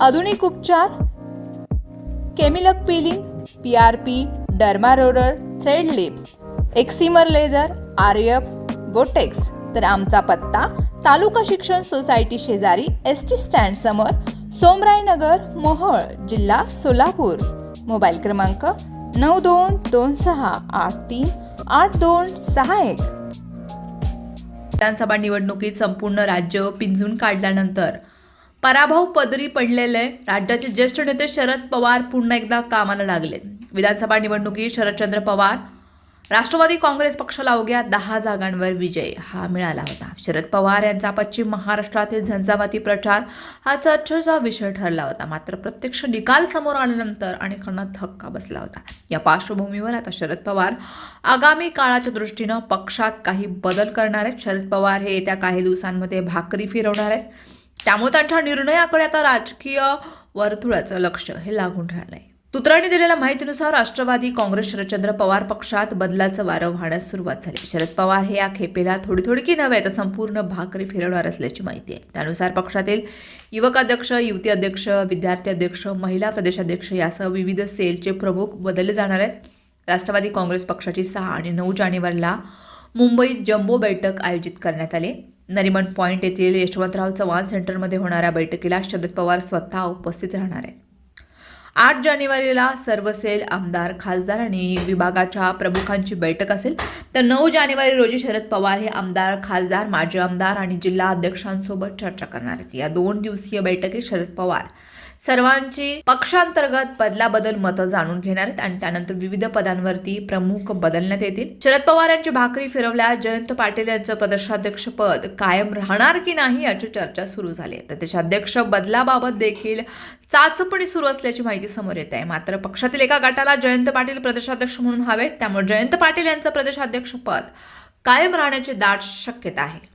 आधुनिक उपचार केमिलक peeling P R P derma roller thread lift excimer laser R F botox तर आमचा पत्ता तालुका शिक्षण सोसायटी शेजारी एस टी स्टँड समोर सोमरायनगर मोहोळ जिल्हा सोलापूर. मोबाईल क्रमांक नऊ दोन दोन सहा आठ तीन आठ दोन सहा एक. विधानसभा निवडणुकीत संपूर्ण राज्य पिंजून काढल्यानंतर पराभव पदरी पडलेले राज्याचे ज्येष्ठ नेते शरद पवार पुन्हा एकदा कामाला लागले. विधानसभा निवडणुकीत शरदचंद्र पवार राष्ट्रवादी काँग्रेस पक्षाला अवघ्या दहा जागांवर विजय हा मिळाला होता. शरद पवार यांचा पश्चिम महाराष्ट्रातील झंझावाती प्रचार हा चर्चेचा विषय ठरला होता. मात्र प्रत्यक्ष निकाल समोर आल्यानंतर अनेकांना धक्का बसला होता. या पार्श्वभूमीवर आता शरद पवार आगामी काळाच्या दृष्टीनं पक्षात काही बदल करणार आहेत. शरद पवार हे येत्या काही दिवसांमध्ये भाकरी फिरवणार आहेत. त्यामुळे त्यांच्या निर्णयाकडे आता राजकीय वर्तुळाचं लक्ष हे लागून राहिलं आहे सूत्रांनी दिलेल्या माहितीनुसार राष्ट्रवादी काँग्रेस शरदचंद्र पवार पक्षात बदलाचं वारं वाहण्यास सुरुवात झाली. शरद पवार हे या खेपेला थोडी थोडी की नव्हे तर संपूर्ण भाकरी फिरवणार असल्याची माहिती आहे. त्यानुसार पक्षातील युवक अध्यक्ष युवती अध्यक्ष विद्यार्थी अध्यक्ष महिला प्रदेशाध्यक्ष यासह विविध सेलचे प्रमुख बदलले जाणार आहेत. राष्ट्रवादी काँग्रेस पक्षाची सहा आणि नऊ जानेवारीला मुंबईत जम्बो बैठक आयोजित करण्यात आली. नरिमन पॉईंट येथील यशवंतराव चव्हाण सेंटरमध्ये होणाऱ्या बैठकीला शरद पवार स्वतः उपस्थित राहणार आहेत. आठ जानेवारीला सर्व सेल आमदार खासदार आणि विभागाच्या प्रमुखांची बैठक असेल तर नऊ जानेवारी रोजी शरद पवार हे आमदार खासदार माजी आमदार आणि जिल्हा अध्यक्षांसोबत चर्चा करणार आहेत. या दोन दिवसीय बैठकीत शरद पवार सर्वांची पक्षांतर्गत बदलाबदल मतं जाणून घेणार आहेत आणि त्यानंतर विविध पदांवरती प्रमुख बदलण्यात येतील. शरद पवार यांची भाकरी फिरवल्या जयंत पाटील यांचं प्रदेशाध्यक्ष पद कायम राहणार की नाही याची चर्चा सुरू झाली आहे. प्रदेशाध्यक्ष बदलाबाबत देखील चाचपणी सुरू असल्याची माहिती समोर येत आहे. मात्र पक्षातील एका गटाला जयंत पाटील प्रदेशाध्यक्ष म्हणून हवे त्यामुळे जयंत पाटील यांचं प्रदेशाध्यक्ष पद कायम राहण्याची दाट शक्यता आहे.